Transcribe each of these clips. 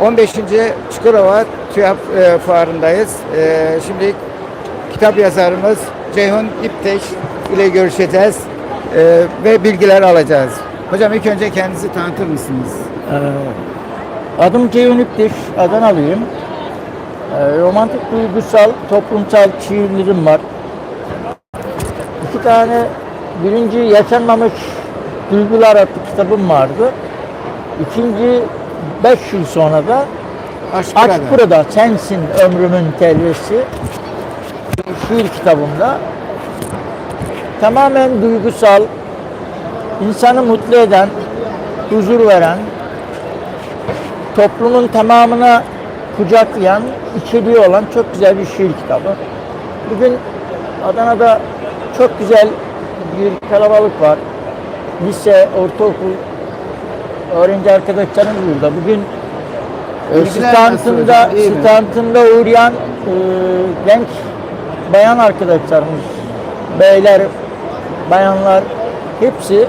15. Çukurova TÜYAP e, fuarındayız. E, şimdi kitap yazarımız Ceyhun İpteş ile görüşeceğiz e, ve bilgiler alacağız. Hocam ilk önce kendinizi tanıtır mısınız? Ee, Adım Ceyhun İptiş, Adanalıyım. Ee, Romantik duygusal, toplumsal şiirlerim var. İki tane birinci yaşanmamış duygular adlı kitabım vardı. İkinci beş yıl sonra da Aşk Burada. Burada Sensin Ömrümün Telvesi şiir kitabımda tamamen duygusal, insanı mutlu eden, huzur veren, toplumun tamamına kucaklayan, içeriği olan çok güzel bir şiir kitabı. Bugün Adana'da çok güzel bir kalabalık var. Lise, ortaokul öğrenci arkadaşlarımız burada. Bugün e, mi? standında uğrayan e, genç bayan arkadaşlarımız, beyler, bayanlar hepsi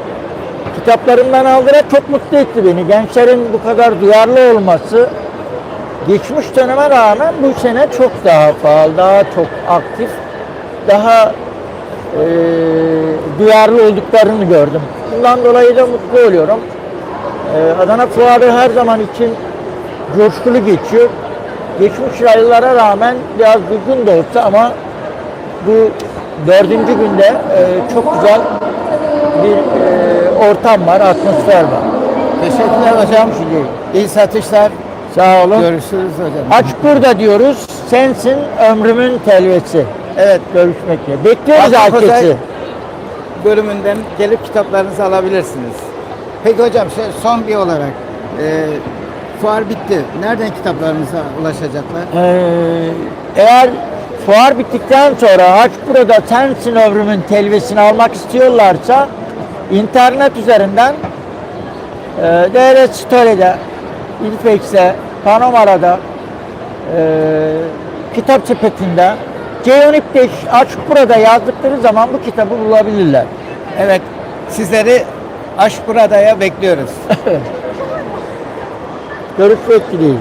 kitaplarımdan aldılar. Çok mutlu etti beni. Gençlerin bu kadar duyarlı olması geçmiş döneme rağmen bu sene çok daha faal, daha çok aktif, daha e, duyarlı olduklarını gördüm. Bundan dolayı da mutlu oluyorum. E, Adana Fuarı her zaman için coşkulu geçiyor. Geçmiş yıllara rağmen biraz durgun da olsa ama bu dördüncü günde e, çok güzel bir e, ortam var, atmosfer var. Teşekkürler hocam. İyi satışlar. Sağ olun. Görüşürüz hocam. Aç burada diyoruz. Sensin ömrümün telvesi. Evet görüşmek üzere. Bekliyoruz Aslında herkesi. Bölümünden gelip kitaplarınızı alabilirsiniz. Peki hocam şey, son bir olarak e, fuar bitti. Nereden kitaplarınıza ulaşacaklar? Ee, eğer fuar bittikten sonra Aç burada sensin ömrümün telvesini almak istiyorlarsa internet üzerinden e, DR Story'de, İlfex'te, Panomara'da, e, kitap sepetinde Ceyhun İpteş Aç burada yazdıkları zaman bu kitabı bulabilirler. Evet, sizleri Aşk Burada'ya bekliyoruz. Görüşmek dileğiyle.